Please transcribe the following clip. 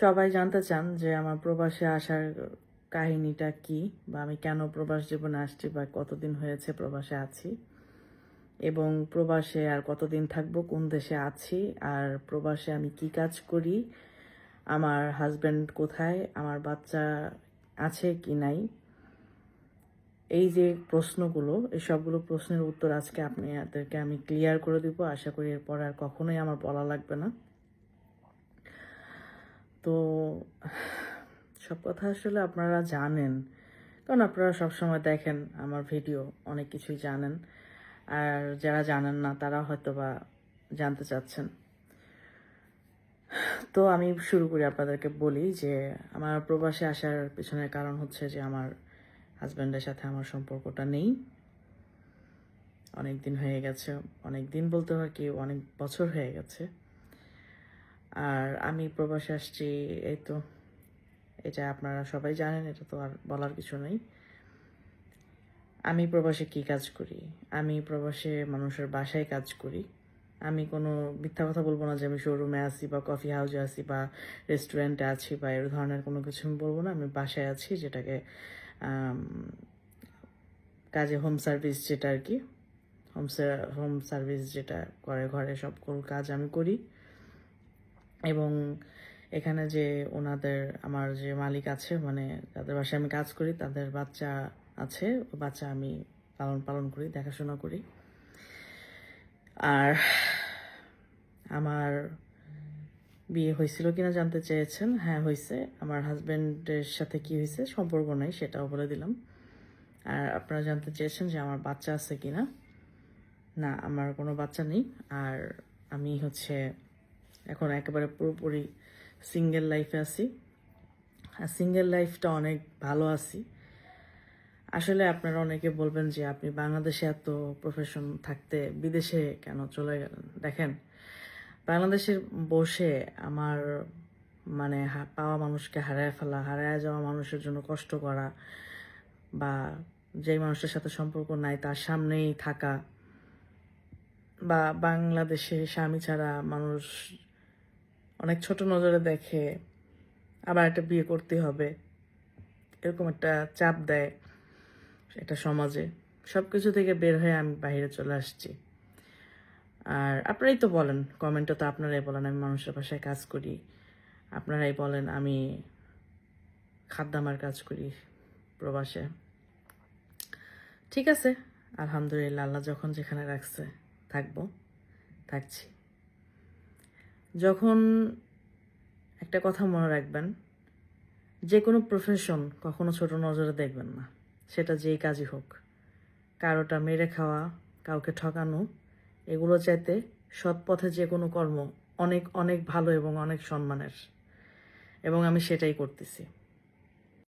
সবাই জানতে চান যে আমার প্রবাসে আসার কাহিনীটা কি বা আমি কেন প্রবাস জীবনে আসছি বা কতদিন হয়েছে প্রবাসে আছি এবং প্রবাসে আর কতদিন থাকব, কোন দেশে আছি, আর প্রবাসে আমি কি কাজ করি, আমার হাজব্যান্ড কোথায়, আমার বাচ্চা আছে কি নাই, এই যে প্রশ্নগুলো, এই সবগুলো প্রশ্নের উত্তর আজকে আপনাদেরকে আমি ক্লিয়ার করে দিব। আশা করি এরপর আর কখনোই আমার বলা লাগবে না। তো সব কথা আসলে আপনারা জানেন। কারণ আপনারা সবসময় দেখেন আমার ভিডিও, অনেক কিছুই জানেন। আর যারা জানেন না, তারা হয়তো বা জানতে চাচ্ছেন। তো আমি শুরু করি আপনাদেরকে বলি যে, আমার প্রবাসে আসার পিছনের কারণ হচ্ছে যে, আমার হাজব্যান্ডের সাথে আমার সম্পর্কটা নেই। অনেক দিন হয়ে গেছে। অনেক দিন বলতে হয় কি, অনেক বছর হয়ে গেছে। আর আমি প্রবাসে আসছি, এই তো, এটা আপনারা সবাই জানেন, এটা তো আর বলার কিছু নেই। আমি প্রবাসে কি কাজ করি? আমি প্রবাসে মানুষের বাসায় কাজ করি। আমি কোনো মিথ্যা কথা বলব না যে আমি শোরুমে আছি বা কফি হাউসে আছি বা রেস্টুরেন্টে আছি বা এর ধরনের কোনো কিছু আমি বলব না। আমি বাসায় আছি যেটাকে কাজে হোম সার্ভিস যেটা আর কি। হোম হোম সার্ভিস যেটা করে, ঘরে সব কাজ আমি করি। এবং এখানে যে ওনাদের, আমার যে মালিক আছে মানে যাদের বাসায় আমি কাজ করি, তাদের বাচ্চা আছে বাচ্চা আমি পালন পালন করি, দেখাশোনা করি। আর আমার বিয়ে হয়েছিল কিনা জানতে চেয়েছেন? হ্যাঁ হয়েছে। আমার হাজব্যান্ডের সাথে কি হয়েছে সম্পর্ক নাই, সেটাও বলে দিলাম। আর আপনারা জানতে চেয়েছেন যে আমার বাচ্চা আছে কিনা? না, আমার কোনো বাচ্চা নেই। আর আমি হচ্ছে এখন একেবারে পুরোপুরি সিঙ্গেল লাইফে আছি। আর সিঙ্গেল লাইফটা অনেক ভালো আছি। আসলে আপনারা অনেকে বলবেন যে, আপনি বাংলাদেশে এত প্রফেশন থাকতে বিদেশে কেন চলে গেলেন? দেখেন, বাংলাদেশের বসে আমার মানে পাওয়া মানুষকে হারায় ফেলা, হারায় যাওয়া মানুষের জন্য কষ্ট করা বা যেই মানুষের সাথে সম্পর্ক নাই, তার সামনেই থাকা বা বাংলাদেশে স্বামী ছাড়া মানুষ অনেক ছোট নজরে দেখে আবার একটা বিয়ে করতে হবে। এরকম একটা চাপ দেয় এটা সমাজে। সব কিছু থেকে বের হয়ে আমি বাইরে চলে আসছি। আর আপনারাই তো বলেন কমেন্টে তো আপনারাই বলেন, আমি মানুষের বাসায় কাজ করি। আপনারাই বলেন, আমি খাদ্যামার কাজ করি প্রবাসে। ঠিক আছে, আলহামদুলিল্লাহ, আল্লাহ যখন যেখানে রাখছে, থাকব, থাকছি। যখন একটা কথা মনে রাখবেন, যে কোনো প্রফেশন কখনো ছোট নজরে দেখবেন না। সেটা যেই কাজই হোক। কারোটা মেরে খাওয়া, কাউকে ঠকানো, এগুলো চাইতে সৎ পথে যে কোনো কর্ম অনেক অনেক ভালো এবং অনেক সম্মানের। এবং আমি সেটাই করতেছি।